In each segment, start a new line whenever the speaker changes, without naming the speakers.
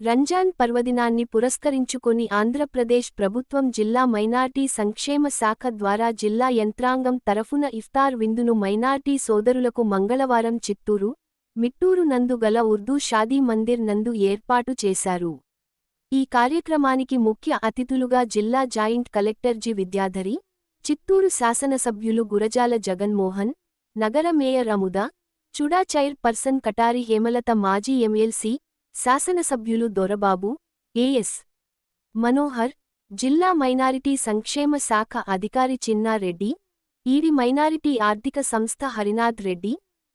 రంజాన్ పర్వదినాన్ని పురస్కరించుకొని ఆంధ్రప్రదేశ్ ప్రభుత్వం జిల్లా మైనార్టీ సంక్షేమ శాఖ ద్వారా జిల్లా యంత్రాంగం తరఫున ఇఫ్తార్ విందును మైనార్టీ సోదరులకు మంగళవారం చిత్తూరు మిట్టూరు నందు గల ఉర్దూ షాదీ మందిర్ నందు ఏర్పాటు చేశారు. ఈ కార్యక్రమానికి ముఖ్య అతిథులుగా జిల్లా joint collector G Vidyadhari Chittoor శాసనసభ్యులు గురజాల జగన్మోహన్ నగర mayor Amuda చుడా chairperson Katari Hemalatha మాజీ ఎమ్మెల్సీ శాసనసభ్యులు దొరబాబు ఏఎస్. మనోహర్ జిల్లా మైనారిటీ సంక్షేమ శాఖ అధికారి చిన్నారెడ్డి ఈడి మైనారిటీ ఆర్థిక సంస్థ హరినాథ్ రెడ్డి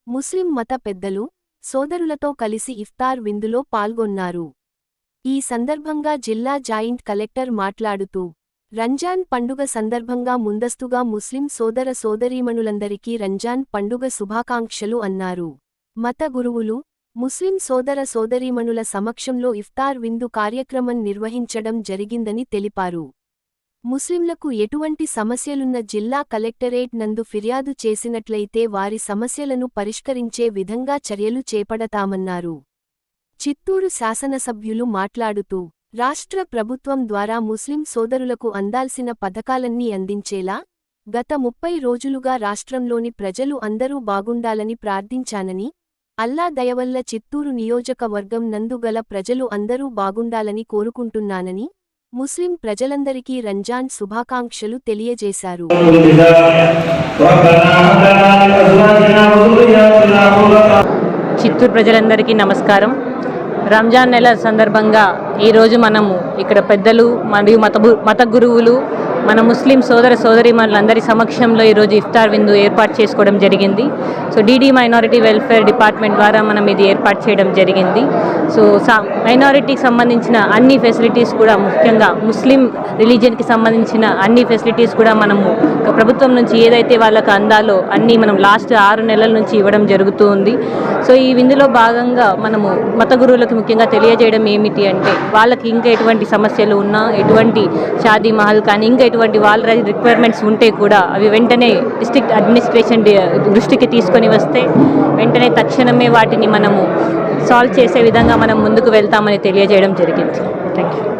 ముస్లిం మత పెద్దలు సోదరులతో కలిసి ఇఫ్తార్ విందులో పాల్గొన్నారు. ఈ సందర్భంగా జిల్లా జాయింట్ కలెక్టర్ మాట్లాడుతూ రంజాన్ పండుగ సందర్భంగా ముందస్తుగా ముస్లిం సోదర సోదరీమణులందరికీ రంజాన్ పండుగ శుభాకాంక్షలు అన్నారు. మత గురువులు ముస్లిం సోదర సోదరీమణుల సమక్షంలో ఇఫ్తార్ విందు కార్యక్రమం నిర్వహించడం జరిగిందని తెలిపారు. ముస్లింలకు ఎటువంటి సమస్యలున్న జిల్లా కలెక్టరేట్ నందు ఫిర్యాదు చేసినట్లయితే వారి సమస్యలను పరిష్కరించే విధంగా చర్యలు చేపడతామన్నారు. చిత్తూరు శాసనసభ్యులు మాట్లాడుతూ రాష్ట్ర ప్రభుత్వం ద్వారా ముస్లిం సోదరులకు అందాల్సిన పథకాలన్నీ అందించేలా గత ముప్పై రోజులుగా రాష్ట్రంలోని ప్రజలు అందరూ బాగుండాలని ప్రార్థించానని అల్లా దయవల్ల చిత్తూరు నియోజకవర్గం నందుగల ప్రజలు అందరూ బాగుండాలని కోరుకుంటున్నానని ముస్లిం ప్రజలందరికీ రంజాన్ శుభాకాంక్షలు తెలియజేశారు.
చిత్తూరు ప్రజలందరికీ నమస్కారం. రంజాన్ నెల సందర్భంగా ఈరోజు మనము ఇక్కడ పెద్దలు మరియు మత మత గురువులు మన ముస్లిం సోదర సోదరిమణులందరి సమక్షంలో ఈరోజు ఇఫ్తార్ విందు ఏర్పాటు చేసుకోవడం జరిగింది. So DD minority welfare department ద్వారా మనం ఇది ఏర్పాటు చేయడం జరిగింది. సో మైనారిటీకి సంబంధించిన అన్ని ఫెసిలిటీస్ కూడా ముఖ్యంగా ముస్లిం రిలీజియన్కి సంబంధించిన అన్ని ఫెసిలిటీస్ కూడా మనము ప్రభుత్వం నుంచి ఏదైతే వాళ్ళకి అందాలో అన్నీ మనం లాస్ట్ ఆరు నెలల నుంచి ఇవ్వడం జరుగుతూ ఉంది. సో ఈ విందులో భాగంగా మనము మత గురువులకు ముఖ్యంగా తెలియజేయడం ఏమిటి అంటే వాళ్ళకి ఇంకా ఎటువంటి సమస్యలు ఉన్నా ఎటువంటి షాదీ మహల్ కానీ ఇంకా ఎటువంటి వాళ్ళ రిక్వైర్మెంట్స్ ఉంటే కూడా అవి వెంటనే డిస్ట్రిక్ట్ అడ్మినిస్ట్రేషన్ దృష్టికి తీసుకొని వస్తే వెంటనే తక్షణమే వాటిని మనము సాల్వ్ చేసే విధంగా మనం ముందుకు వెళ్తామని తెలియజేయడం జరిగింది. Thank you